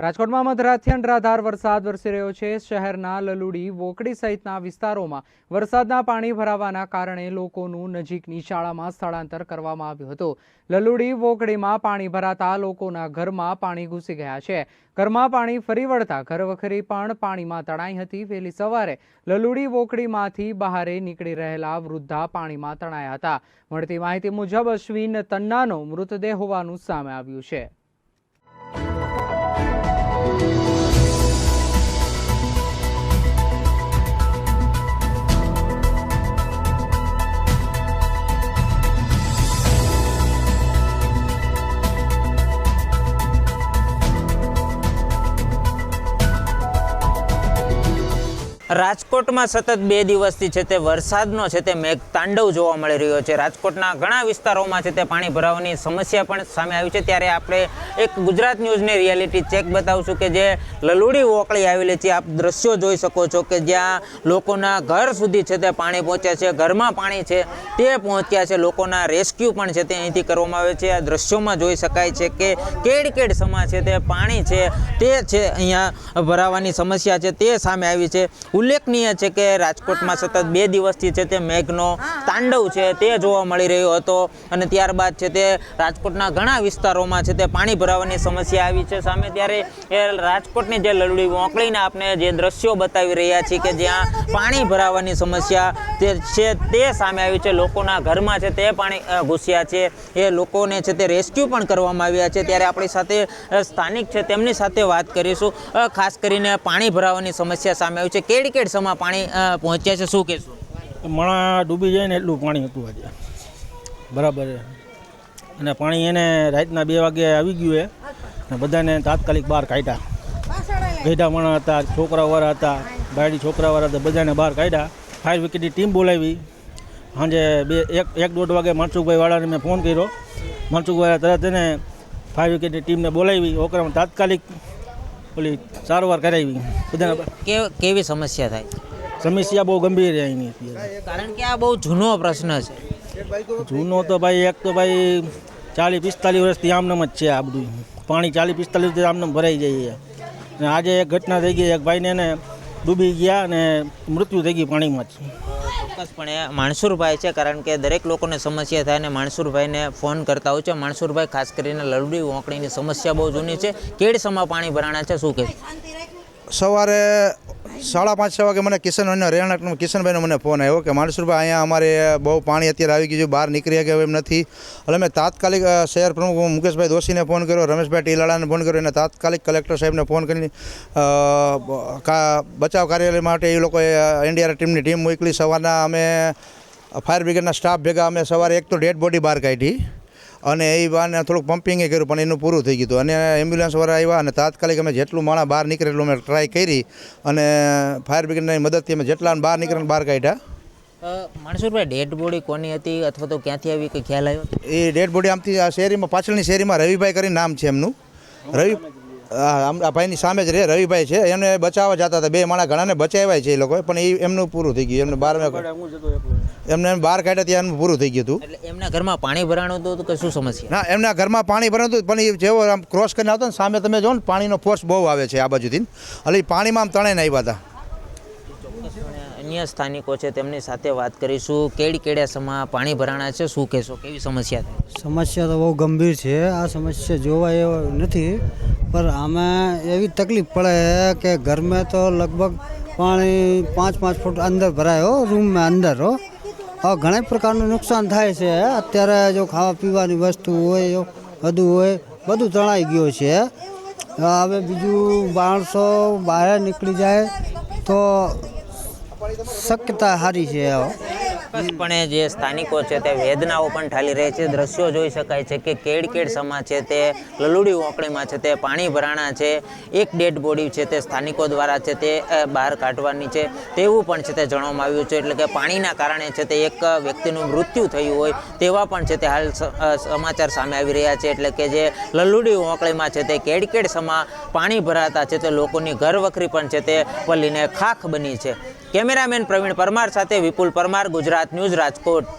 રાજકોટમાં મધરાતથી અનરાધાર વરસાદ વરસી રહ્યો છે. શહેરના લલુડી, વોકડી સહિતના વિસ્તારોમાં વરસાદના પાણી ભરાવાના કારણે લોકોનું નજીકની શાળામાં સ્થળાંતર કરવામાં આવ્યું હતું. લલુડી, વોકડીમાં પાણી ભરાતા લોકોના ઘરમાં પાણી ઘૂસી ગયા છે. ઘરમાં પાણી ફરી વળતા ઘરવખરી પણ પાણીમાં તણાઈ હતી. વહેલી સવારે લલુડી, વોકડીમાંથી બહારે નીકળી રહેલા વૃદ્ધા પાણીમાં તણાયા હતા. મળતી માહિતી મુજબ અશ્વિન તન્નાનો મૃતદેહ હોવાનું સામે આવ્યું છે. Thank you. રાજકોટમાં સતત બે દિવસથી છે તે વરસાદનો છે તે મેઘ તાંડવ જોવા મળી રહ્યો છે. રાજકોટના ઘણા વિસ્તારોમાં છે તે પાણી ભરાવાની સમસ્યા પણ સામે આવી છે. ત્યારે આપણે એક ગુજરાત ન્યૂઝની રિયાલિટી ચેક બતાવશું કે જે લલુડી વોકળી આવેલી છે. આપ દ્રશ્યો જોઈ શકો છો કે જ્યાં લોકોના ઘર સુધી છે તે પાણી પહોંચ્યા છે. ઘરમાં પાણી છે તે પહોંચ્યા છે. લોકોના રેસ્ક્યુ પણ છે તે અહીંથી કરવામાં આવે છે. આ દ્રશ્યોમાં જોઈ શકાય છે કે કેડ કેડ સમા છે તે પાણી છે તે છે અહીંયા ભરાવાની સમસ્યા છે તે સામે આવી છે. ઉલ્લેખનીય છે કે રાજકોટમાં સતત બે દિવસથી છે તે મેઘનો તાંડવ છે તે જોવા મળી રહ્યો હતો. અને ત્યારબાદ છે તે રાજકોટના ઘણા વિસ્તારોમાં છે તે પાણી ભરાવાની સમસ્યા આવી છે. સામે ત્યારે એ રાજકોટની જે લલડી મોકલીને આપણે જે દ્રશ્યો બતાવી રહ્યા છીએ કે જ્યાં પાણી ભરાવાની સમસ્યા તે છે તે સામે આવી છે. લોકોના ઘરમાં છે તે પાણી ઘૂસ્યા છે. એ લોકોને છે તે રેસ્ક્યુ પણ કરવામાં આવ્યા છે. ત્યારે આપણી સાથે સ્થાનિક છે તેમની સાથે વાત કરીશું. ખાસ કરીને પાણી ભરાવાની સમસ્યા સામે આવી છે. કેડી કેડ સમા પાણી પહોંચ્યા છે, શું કહેશું? મણા ડૂબી જાય ને એટલું પાણી હતું આજે. બરાબર અને પાણી એને રાતના બે વાગે આવી ગયું એ ને બધાને તાત્કાલિક બહાર કાઢ્યા. ગઈઢા મણા હતા, છોકરાવાળા હતા બાયડી છોકરાવાળા હતા, બધાને બહાર કાઢ્યા. ફાયર બ્રિગેડની ટીમ બોલાવી. સાંજે બે, એક એક દોઢ વાગે મનસુખભાઈ વાળાને મેં ફોન કર્યો. મનસુખભાઈ તરત એને ફાયર બ્રિગેડની ટીમને બોલાવી. ઓકરામાં તાત્કાલિક ઓલી સારવાર કરાવી. બધા કે કેવી સમસ્યા થાય? સમસ્યા બહુ ગંભીર છે અહીંની કારણ કે આ બહુ જૂનો પ્રશ્ન છે. જૂનો તો ભાઈ એક તો ભાઈ ચાલીસ પિસ્તાલીસ વર્ષથી આમનામ જ છે આ બધું. પાણી ચાલીસ પિસ્તાલીસ વર્ષથી આમનામ ભરાઈ જાય અને આજે એક ઘટના થઈ ગઈ એક ભાઈને એને ડૂબી ગયા અને મૃત્યુ થઈ ગઈ પાણીમાં જ. ચોક્કસપણે માણસુરભાઈ છે કારણ કે દરેક લોકોને સમસ્યા થાય અને માણસુરભાઈને ફોન કરતા હોય છે. માણસુરભાઈ ખાસ કરીને લલડી વોંકણીની સમસ્યા બહુ જૂની છે. કેડ સમા પાણી ભરાણા છે શું કહે સવારે સાડા પાંચ, છ વાગે મને કિશનભાઈનો રહેણાંકનો કિશનભાઈનો મને ફોન આવ્યો કે માણસુરભાઈ અહીંયા અમારે બહુ પાણી અત્યારે આવી ગયું છે, બહાર નીકળી ગયા એમ નથી? એટલે મેં તાત્કાલિક શહેર પ્રમુખ મુકેશભાઈ દોશીને ફોન કર્યો, રમેશભાઈ ટીલાળાને ફોન કર્યો અને તાત્કાલિક કલેક્ટર સાહેબને ફોન કરીને બચાવ કાર્યાલય માટે એ લોકોએ એનડીઆર ટીમની ટીમ મોકલી. સવારના અમે, ફાયર બ્રિગેડના સ્ટાફ ભેગા અમે સવારે એક તો ડેડ બોડી બહાર કાઢી. અને એ બાને થોડુંક પમ્પિંગે કર્યું પણ એનું પૂરું થઈ ગયું અને એમ્બ્યુલન્સવાળા આવ્યા અને તાત્કાલિક અમે જેટલું માણસ બહાર નીકળે એટલું અમે ટ્રાય કરી અને ફાયર બ્રિગેડની મદદથી અમે જેટલા બહાર નીકળે બહાર કાઢ્યા. માણસુરભાઈ ડેડ બોડી કોની હતી અથવા તો ક્યાંથી આવી કંઈ ખ્યાલ આવ્યો? એ ડેડ બોડી આમથી આ શેરીમાં પાછળની શેરીમાં રવિભાઈ કરીને નામ છે એમનું. રવિ આ ભાઈની સામે જ રહે રવિભાઈ છે એમને બચાવવા જતા હતા. બે માણસ ઘણાને બચાવ્યા છે એ લોકોએ પણ એ એમનું પૂરું થઈ ગયું એમને બહાર એમને એમ બહાર કાઢ્યા ત્યાં એમનું પૂરું થઈ ગયું હતું. એમના ઘરમાં પાણી ભરાણું હતું તો શું સમસ્યા? ના એમના ઘરમાં પાણી ભરાણું હતું પણ એ જેવો આમ ક્રોસ કરીને આવતો ને સામે તમે જો ને પાણીનો ફોર્સ બહુ આવે છે આ બાજુથી એટલે એ પાણીમાં આમ તણાઈને આવ્યા હતા. અન્ય સ્થાનિકો છે તેમની સાથે વાત કરીશું. કેડી કેડિયાસમાં પાણી ભરાણા છે શું કહેશો? કેવી સમસ્યા સમસ્યા તો બહુ ગંભીર છે. આ સમસ્યા જોવા એવો નથી. પર આમાં એવી તકલીફ પડે કે ઘરમાં તો લગભગ પાણી પાંચ પાંચ ફૂટ અંદર ભરાય રૂમમાં અંદર હો. હવે ઘણા પ્રકારનું નુકસાન થાય છે. અત્યારે જો ખાવા પીવાની વસ્તુ હોય બધું હોય, બધું તણાઈ ગયું છે. હવે બીજું માણસો બહાર નીકળી જાય તો શક્યતા સારી છે. હવે ચોક્કસપણે જે સ્થાનિકો છે તે વેદનાઓ પણ ઠાલી રહે છે. દ્રશ્યો જોઈ શકાય છે કે કેડ કેડ સમા છે તે લલુડી ઓકળીમાં છે તે, પાણી ભરાણા છે, એક ડેડ બોડી છે તે સ્થાનિકો દ્વારા છે તે બહાર કાઢવાની છે. તેવું પણ છે તે જણાવવામાં આવ્યું છે. એટલે કે પાણીના કારણે છે તે એક વ્યક્તિનું મૃત્યુ થયું હોય તેવા પણ છે તે હાલ સમાચાર સામે આવી રહ્યા છે. એટલે કે જે લલુડી ઓકળીમાં છે તે કેડ કેડ સમા પાણી ભરાતા છે તે લોકોની ઘર વખરી પણ છે તે પલ્લીને ખાખ બની છે. કેમેરામેન પ્રવીણ પરમાર સાથે વિપુલ પરમાર ગુજરાત ન્યૂઝ રાજકોટ.